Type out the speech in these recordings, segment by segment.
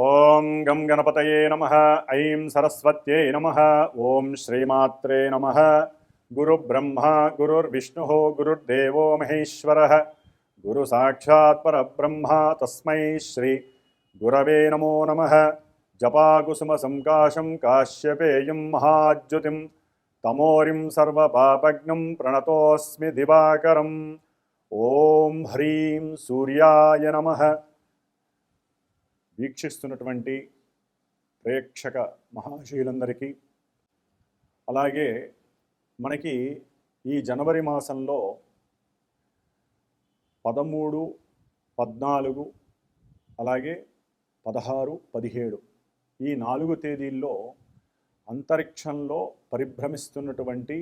ఓం గం గణపతయే నమ ఐం సరస్వత్యై నమ ఓం శ్రీమాత్రే నమ. గురు బ్రహ్మ గురుర్విష్ణు గురుర్దేవో మహేశ్వర. గురు సాక్షాత్ పరబ్రహ్మ తస్మై శ్రీ గురవే నమో నమ. జపాకుసుమ సంకాశం కాశ్యపేయం మహాద్యుతిం తమోరిం సర్వపాపజ్ఞం ప్రణతోస్మి దివాకరం. ఓం హ్రీం సూర్యాయ నమ. వీక్షిస్తున్నటువంటి ప్రేక్షక మహాశయులందరికీ అలాగే మనకి ఈ జనవరి మాసంలో పదమూడు పద్నాలుగు అలాగే పదహారు పదిహేడు ఈ నాలుగు తేదీల్లో అంతరిక్షంలో పరిభ్రమిస్తున్నటువంటి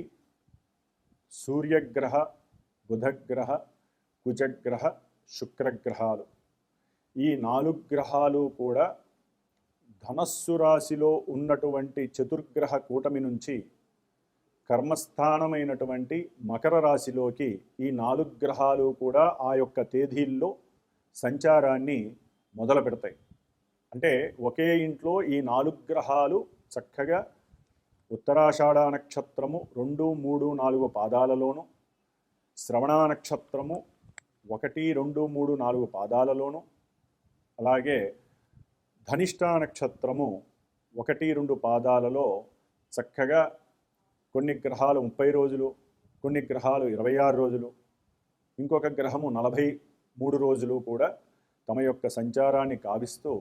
సూర్యగ్రహ బుధగ్రహ కుజగ్రహ శుక్రగ్రహాలు. ఈ నాలుగు గ్రహాలు కూడా ధనస్సు రాశిలో ఉన్నటువంటి చతుర్గ్రహ కూటమి నుంచి కర్మస్థానమైనటువంటి మకర రాశిలోకి ఈ నాలుగు గ్రహాలు కూడా ఆ యొక్క తేదీల్లో సంచారాన్ని మొదలు పెడతాయి. అంటే ఒకే ఇంట్లో ఈ నాలుగు గ్రహాలు చక్కగా ఉత్తరాషాఢ నక్షత్రము రెండు మూడు నాలుగు పాదాలలోను శ్రవణ నక్షత్రము ఒకటి రెండు మూడు నాలుగు పాదాలలోను అలాగే ధనిష్ట నక్షత్రము ఒకటి రెండు పాదాలలో చక్కగా కొన్ని గ్రహాలు ముప్పై రోజులు కొన్ని గ్రహాలు ఇరవై ఆరు రోజులు ఇంకొక గ్రహము నలభై మూడు రోజులు కూడా తమ యొక్క సంచారాన్ని కావిస్తూ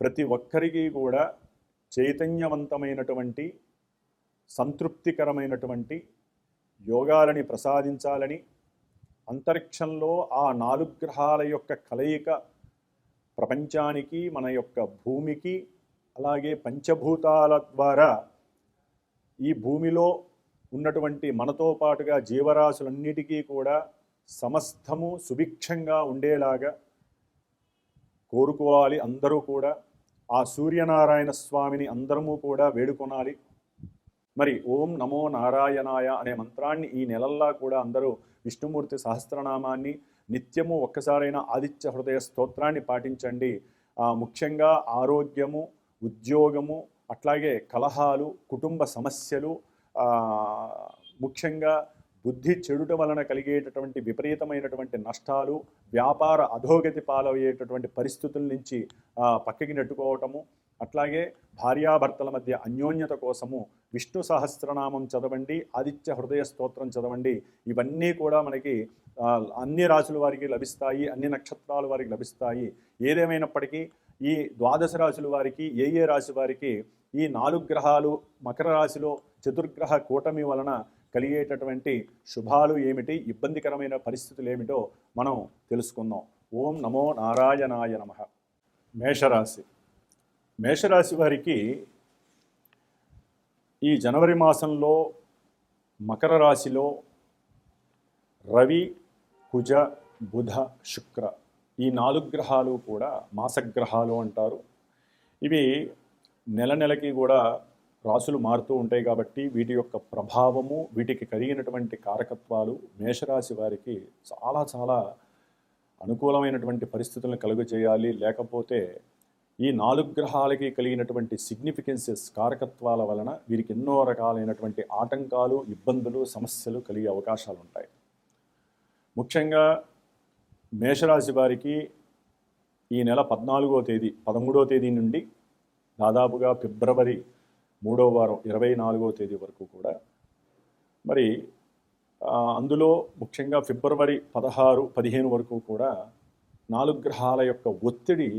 ప్రతి ఒక్కరికి కూడా చైతన్యవంతమైనటువంటి సంతృప్తికరమైనటువంటి యోగాలని ప్రసాదించాలని అంతరిక్షంలో ఆ నాలుగు గ్రహాల యొక్క కలయిక ప్రపంచానికి మన యొక్క భూమికి అలాగే పంచభూతాల ద్వారా ఈ భూమిలో ఉన్నటువంటి మనతో పాటుగా జీవరాశులన్నిటికీ కూడా సమస్తము సుభిక్షంగా ఉండేలాగా కోరుకోవాలి అందరూ కూడా. ఆ సూర్యనారాయణ స్వామిని అందరము కూడా వేడుకొనాలి. మరి ఓం నమో నారాయణాయ అనే మంత్రాన్ని ఈ నెలల్లా కూడా అందరూ విష్ణుమూర్తి సహస్రనామాన్ని నిత్యము ఒక్కసారైనా ఆదిత్య హృదయ స్తోత్రాన్ని పాటించండి. ముఖ్యంగా ఆరోగ్యము ఉద్యోగము అట్లాగే కలహాలు కుటుంబ సమస్యలు ముఖ్యంగా బుద్ధి చెడుట వలన కలిగేటటువంటి విపరీతమైనటువంటి నష్టాలు వ్యాపార అధోగతి పాలయ్యేటటువంటి పరిస్థితుల నుంచి పక్కకి నెట్టుకోవటము అట్లాగే భార్యాభర్తల మధ్య అన్యోన్యత కోసము విష్ణు సహస్రనామం చదవండి ఆదిత్య హృదయ స్తోత్రం చదవండి. ఇవన్నీ కూడా మనకి అన్ని రాశుల వారికి లభిస్తాయి అన్ని నక్షత్రాల వారికి లభిస్తాయి. ఏదేమైనప్పటికీ ఈ ద్వాదశ రాశుల వారికి ఏ ఏ రాశి వారికి ఈ నాలుగు గ్రహాలు మకర రాశిలో చతుర్గ్రహ కూటమి వలన కలిగేటటువంటి శుభాలు ఏమిటి ఇబ్బందికరమైన పరిస్థితులు ఏమిటో మనం తెలుసుకుందాం. ఓం నమో నారాయణాయ నమ. మేషరాశి. మేషరాశి వారికి ఈ జనవరి మాసంలో మకర రాశిలో రవి కుజ బుధ శుక్ర ఈ నాలుగు గ్రహాలు కూడా మాసగ్రహాలు అంటారు. ఇవి నెల నెలకి కూడా రాసులు మారుతూ ఉంటాయి కాబట్టి వీటి యొక్క ప్రభావము వీటికి కలిగినటువంటి కారకత్వాలు మేషరాశి వారికి చాలా చాలా అనుకూలమైనటువంటి పరిస్థితులను కలుగజేయాలి. లేకపోతే ఈ నాలుగు గ్రహాలకి కలిగినటువంటి సిగ్నిఫికెన్సెస్ కారకత్వాల వలన వీరికి ఎన్నో రకాలైనటువంటి ఆటంకాలు ఇబ్బందులు సమస్యలు కలిగే అవకాశాలు ఉంటాయి. ముఖ్యంగా మేషరాశి వారికి ఈ నెల పద్నాలుగో తేదీ పదమూడో తేదీ నుండి దాదాపుగా ఫిబ్రవరి మూడో వారం ఇరవై నాలుగో తేదీ వరకు కూడా మరి అందులో ముఖ్యంగా ఫిబ్రవరి పదహారు పదిహేను వరకు కూడా నాలుగు గ్రహాల యొక్క ఒత్తిడి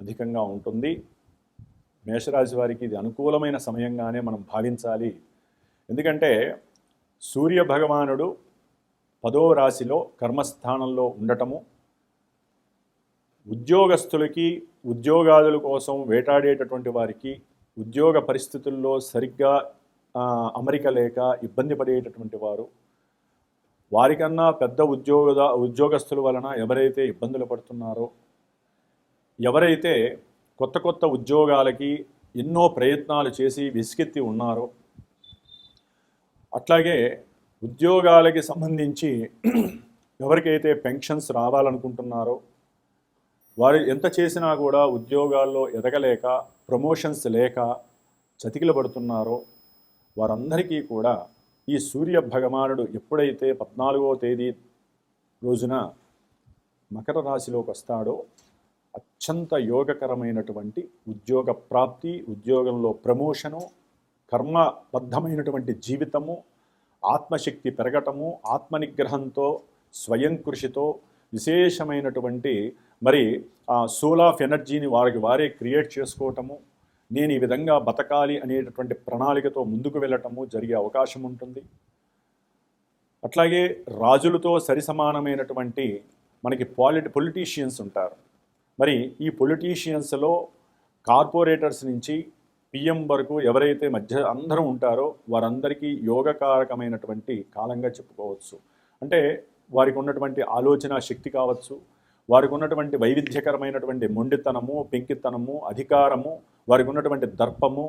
అధికంగా ఉంటుంది. మేషరాశి వారికి ఇది అనుకూలమైన సమయంగానే మనం భావించాలి. ఎందుకంటే సూర్య భగవానుడు పదో రాశిలో కర్మస్థానంలో ఉండటము ఉద్యోగస్తులకి ఉద్యోగాదుల కోసం వేటాడేటటువంటి వారికి ఉద్యోగ పరిస్థితుల్లో సరిగ్గా అమరిక లేక ఇబ్బంది పడేటటువంటి వారు వారికన్నా పెద్ద ఉద్యోగ ఉద్యోగస్తుల వలన ఎవరైతే ఇబ్బందులు పడుతున్నారో ఎవరైతే కొత్త కొత్త ఉద్యోగాలకి ఎన్నో ప్రయత్నాలు చేసి విసిగెత్తి ఉన్నారో అట్లాగే ఉద్యోగాలకి సంబంధించి ఎవరికైతే పెన్షన్స్ రావాలనుకుంటున్నారో వారు ఎంత చేసినా కూడా ఉద్యోగాల్లో ఎదగలేక ప్రమోషన్స్ లేక చతికిల పడుతున్నారో వారందరికీ కూడా ఈ సూర్య భగవానుడు ఎప్పుడైతే పద్నాలుగో తేదీ రోజున మకర రాశిలోకి వస్తాడో అత్యంత యోగకరమైనటువంటి ఉద్యోగ ప్రాప్తి ఉద్యోగంలో ప్రమోషను కర్మబద్ధమైనటువంటి జీవితము ఆత్మశక్తి పెరగటము ఆత్మనిగ్రహంతో స్వయం కృషితో విశేషమైనటువంటి మరి ఆ సోల్ ఆఫ్ ఎనర్జీని వారికి వారే క్రియేట్ చేసుకోవటము నేను ఈ విధంగా బతకాలి అనేటటువంటి ప్రణాళికతో ముందుకు వెళ్ళటము జరిగే అవకాశం ఉంటుంది. అట్లాగే రాజులతో సరిసమానమైనటువంటి మనకి పాలిటి పొలిటీషియన్స్ ఉంటారు. మరి ఈ పొలిటీషియన్స్లో కార్పొరేటర్స్ నుంచి పిఎం వరకు ఎవరైతే మధ్య అందరూ ఉంటారో వారందరికీ యోగకారకమైనటువంటి కాలంగా చెప్పుకోవచ్చు. అంటే వారికి ఉన్నటువంటి ఆలోచన శక్తి కావచ్చు వారికి ఉన్నటువంటి వైవిధ్యకరమైనటువంటి మొండితనము పెంకితనము అధికారము వారికి ఉన్నటువంటి దర్పము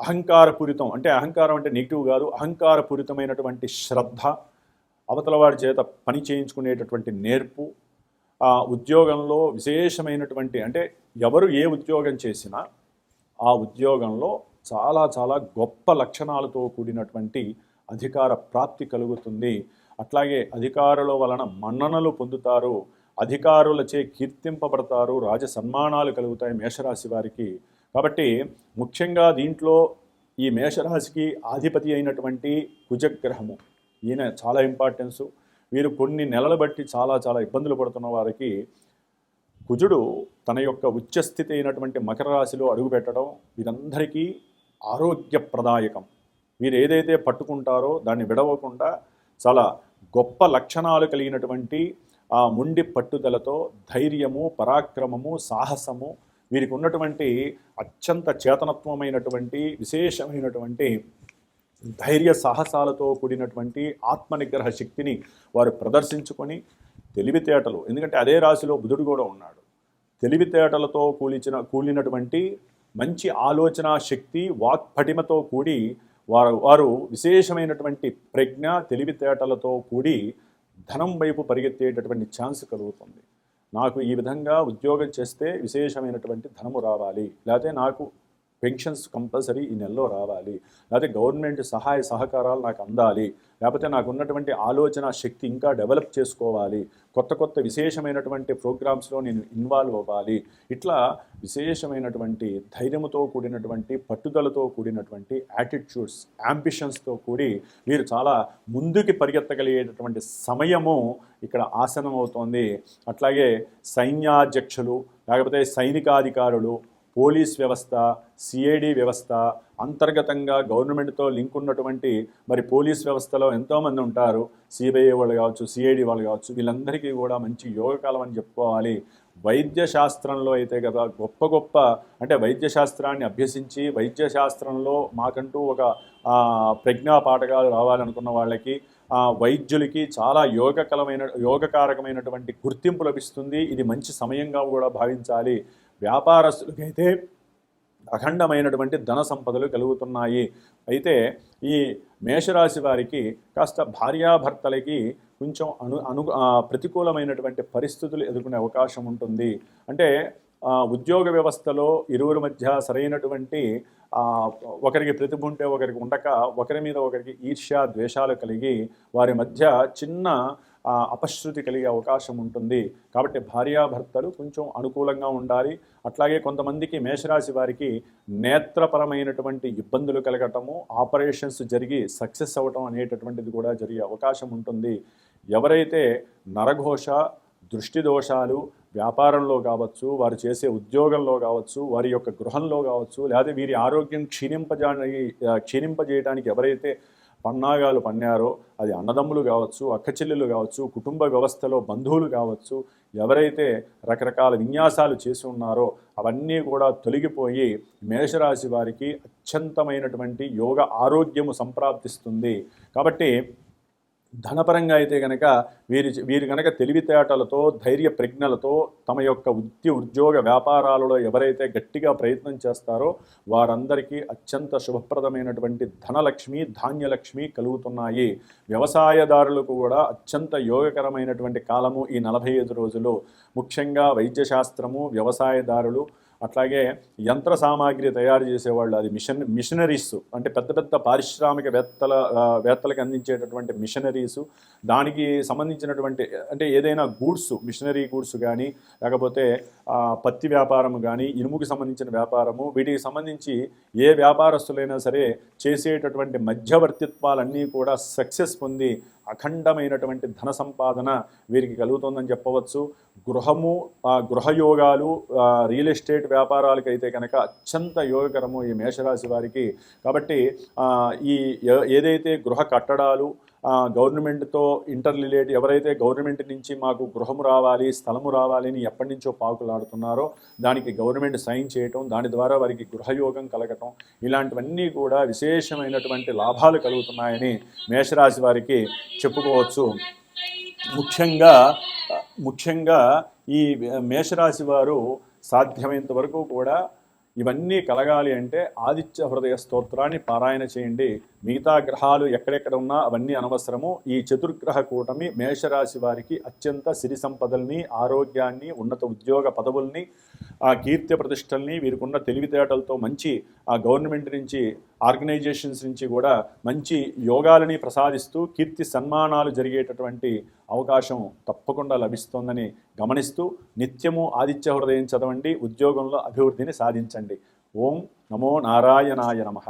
అహంకారపూరితం అంటే అహంకారం అంటే నెగిటివ్ కాదు అహంకారపూరితమైనటువంటి శ్రద్ధ అవతల వారి చేత పని చేయించుకునేటటువంటి నేర్పు ఆ ఉద్యోగంలో విశేషమైనటువంటి అంటే ఎవరు ఏ ఉద్యోగం చేసినా ఆ ఉద్యోగంలో చాలా చాలా గొప్ప లక్షణాలతో కూడినటువంటి అధికార ప్రాప్తి కలుగుతుంది. అట్లాగే అధికారుల వలన మన్ననలు పొందుతారు. అధికారులచే కీర్తింపబడతారు. రాజ సన్మానాలు కలుగుతాయి మేషరాశి వారికి. కాబట్టి ముఖ్యంగా దీంట్లో ఈ మేషరాశికి ఆధిపతి అయినటువంటి కుజగ్రహము. ఈయన చాలా ఇంపార్టెన్సు వీరు కొన్ని నెలలు బట్టి చాలా చాలా ఇబ్బందులు పడుతున్న వారికి కుజుడు తన యొక్క ఉచ్చస్థితి అయినటువంటి మకర రాశిలో అడుగుపెట్టడం వీరందరికీ ఆరోగ్యప్రదాయకం. వీరు ఏదైతే పట్టుకుంటారో దాన్ని విడవకుండా చాలా గొప్ప లక్షణాలు కలిగినటువంటి ఆ ముండి పట్టుదలతో ధైర్యము పరాక్రమము సాహసము వీరికి ఉన్నటువంటి అత్యంత చేతనత్వమైనటువంటి విశేషమైనటువంటి ధైర్య సాహసాలతో కూడినటువంటి ఆత్మనిగ్రహ శక్తిని వారు ప్రదర్శించుకొని తెలివితేటలు ఎందుకంటే అదే రాశిలో బుధుడు కూడా ఉన్నాడు. తెలివితేటలతో కూలిచిన కూలినటువంటి మంచి ఆలోచన శక్తి వాక్పటిమతో కూడి వారు వారు విశేషమైనటువంటి ప్రజ్ఞ తెలివితేటలతో కూడి ధనం వైపు పరిగెత్తేటటువంటి ఛాన్స్ కలుగుతుంది. నాకు ఈ విధంగా ఉద్యోగం చేస్తే విశేషమైనటువంటి ధనము రావాలి. లేకపోతే నాకు పెన్షన్స్ కంపల్సరీ ఈ నెలలో రావాలి. లేకపోతే గవర్నమెంట్ సహాయ సహకారాలు నాకు అందాలి. లేకపోతే నాకు ఉన్నటువంటి ఆలోచన శక్తి ఇంకా డెవలప్ చేసుకోవాలి. కొత్త కొత్త విశేషమైనటువంటి ప్రోగ్రామ్స్లో నేను ఇన్వాల్వ్ అవ్వాలి. ఇట్లా విశేషమైనటువంటి ధైర్యంతో కూడినటువంటి పట్టుదలతో కూడినటువంటి యాటిట్యూడ్స్ యాంబిషన్స్తో కూడి మీరు చాలా ముందుకి పరిగెత్తగలిగేటటువంటి సమయము ఇక్కడ ఆసనం అవుతోంది అట్లాగే సైన్యాధ్యక్షులు లేకపోతే సైనికాధికారులు పోలీస్ వ్యవస్థ సిఐడి వ్యవస్థ అంతర్గతంగా గవర్నమెంట్తో లింక్ ఉన్నటువంటి మరి పోలీస్ వ్యవస్థలో ఎంతోమంది ఉంటారు. సిబిఐ వాళ్ళు కావచ్చు సిఐడి వాళ్ళు కావచ్చు వీళ్ళందరికీ కూడా మంచి యోగకాలం అని చెప్పుకోవాలి. వైద్య శాస్త్రంలో అయితే కదా గొప్ప గొప్ప అంటే వైద్య శాస్త్రాన్ని అభ్యసించి వైద్య శాస్త్రంలో మాకంటూ ఒక ప్రజ్ఞా పాఠకాలు రావాలనుకున్న వాళ్ళకి వైద్యులకి చాలా యోగకలమైన యోగకారకమైనటువంటి గుర్తింపు లభిస్తుంది. ఇది మంచి సమయంగా కూడా భావించాలి. వ్యాపారస్తులకైతే అఖండమైనటువంటి ధన సంపదలు కలుగుతున్నాయి. అయితే ఈ మేషరాశి వారికి కాస్త భార్యాభర్తలకి కొంచెం అను అను ప్రతికూలమైనటువంటి పరిస్థితులు ఎదుర్కొనే అవకాశం ఉంటుంది. అంటే ఉద్యోగ వ్యవస్థలో ఇరువురి మధ్య సరైనటువంటి ఒకరికి ప్రతిభ ఉంటే ఒకరికి ఉండక ఒకరి మీద ఒకరికి ఈర్ష్య ద్వేషాలు కలిగి వారి మధ్య చిన్న అపశృతి కలిగే అవకాశం ఉంటుంది. కాబట్టి భార్యాభర్తలు కొంచెం అనుకూలంగా ఉండాలి. అట్లాగే కొంతమందికి మేషరాశి వారికి నేత్రపరమైనటువంటి ఇబ్బందులు కలగటము ఆపరేషన్స్ జరిగి సక్సెస్ అవ్వటం అనేటటువంటిది కూడా జరిగే అవకాశం ఉంటుంది. ఎవరైతే నరఘోష దృష్టి దోషాలు వ్యాపారంలో కావచ్చు వారు చేసే ఉద్యోగంలో కావచ్చు వారి యొక్క గృహంలో కావచ్చు లేదా వీరి ఆరోగ్యం క్షీణింపజా క్షీణింపజేయడానికి ఎవరైతే పన్నాగాలు పన్నారో అది అన్నదమ్ములు కావచ్చు అక్కచెల్లెలు కావచ్చు కుటుంబ వ్యవస్థలో బంధువులు కావచ్చు ఎవరైతే రకరకాల విన్యాసాలు చేసి ఉన్నారో అవన్నీ కూడా తొలగిపోయి మేషరాశి వారికి అత్యంతమైనటువంటి యోగ ఆరోగ్యము సంప్రాప్తిస్తుంది. కాబట్టి ధనపరంగా అయితే కనుక వీరి వీరు కనుక తెలివితేటలతో ధైర్య ప్రజ్ఞలతో తమ యొక్క వృత్తి ఉద్యోగ వ్యాపారాలలో ఎవరైతే గట్టిగా ప్రయత్నం చేస్తారో వారందరికీ అత్యంత శుభప్రదమైనటువంటి ధనలక్ష్మి ధాన్యలక్ష్మి కలుగుతున్నాయి. వ్యవసాయదారులకు కూడా అత్యంత యోగకరమైనటువంటి కాలము ఈ నలభై ఐదు రోజులు. ముఖ్యంగా వైద్యశాస్త్రము వ్యవసాయదారులు అట్లాగే యంత్ర సామాగ్రి తయారు చేసేవాళ్ళు అది మిషన్ మిషనరీస్ అంటే పెద్ద పెద్ద పారిశ్రామికవేత్తల వేత్తలకు అందించేటటువంటి మిషనరీస్ దానికి సంబంధించినటువంటి అంటే ఏదైనా గూడ్స్ మిషనరీ గూడ్స్ కానీ లేకపోతే పత్తి వ్యాపారము కానీ ఇనుముకి సంబంధించిన వ్యాపారము వీటికి సంబంధించి ఏ వ్యాపారస్తులైనా సరే చేసేటటువంటి మధ్యవర్తిత్వాలన్నీ కూడా సక్సెస్ పొంది అఖండమైనటువంటి ధన సంపాదన వీరికి కలుగుతుందని చెప్పవచ్చు. గృహము ఆ గృహయోగాలు ఆ, రియల్ ఎస్టేట్ వ్యాపారాలకైతే అయితే కనుక అత్యంత యోగకరము ఈ మేషరాశి వారికి. కాబట్టి ఆ, ఈ ఏదైతే గృహ కట్టడాలు గవర్నమెంట్తో ఇంటర్ రిలేట్ ఎవరైతే గవర్నమెంట్ నుంచి మాకు గృహము రావాలి స్థలము రావాలి అని ఎప్పటి నుంచో పాకులాడుతున్నారో దానికి గవర్నమెంట్ సైన్ చేయటం దాని ద్వారా వారికి గృహయోగం కలగటం ఇలాంటివన్నీ కూడా విశేషమైనటువంటి లాభాలు కలుగుతున్నాయని మేషరాశి వారికి చెప్పుకోవచ్చు. ముఖ్యంగా ముఖ్యంగా ఈ మేషరాశి వారు సాధ్యమైనంత వరకు కూడా ఇవన్నీ కలగాలి అంటే ఆదిత్య హృదయ స్తోత్రాన్ని పారాయణ చేయండి. మిగతా గ్రహాలు ఎక్కడెక్కడ ఉన్నా అవన్నీ అనవసరము. ఈ చతుర్గ్రహ కూటమి మేషరాశి వారికి అత్యంత సిరి సంపదల్ని ఆరోగ్యాన్ని ఉన్నత ఉద్యోగ పదవుల్ని ఆ కీర్తి ప్రతిష్టల్ని వీరికున్న తెలివితేటలతో మంచి ఆ గవర్నమెంట్ నుంచి ఆర్గనైజేషన్స్ నుంచి కూడా మంచి యోగాలని ప్రసాదిస్తూ కీర్తి సన్మానాలు జరిగేటటువంటి అవకాశం తప్పకుండా లభిస్తోందని గమనిస్తూ నిత్యము ఆదిత్య హృదయం చదవండి ఉద్యోగంలో అభివృద్ధిని సాధించండి. ఓం నమో నారాయణాయ నమః.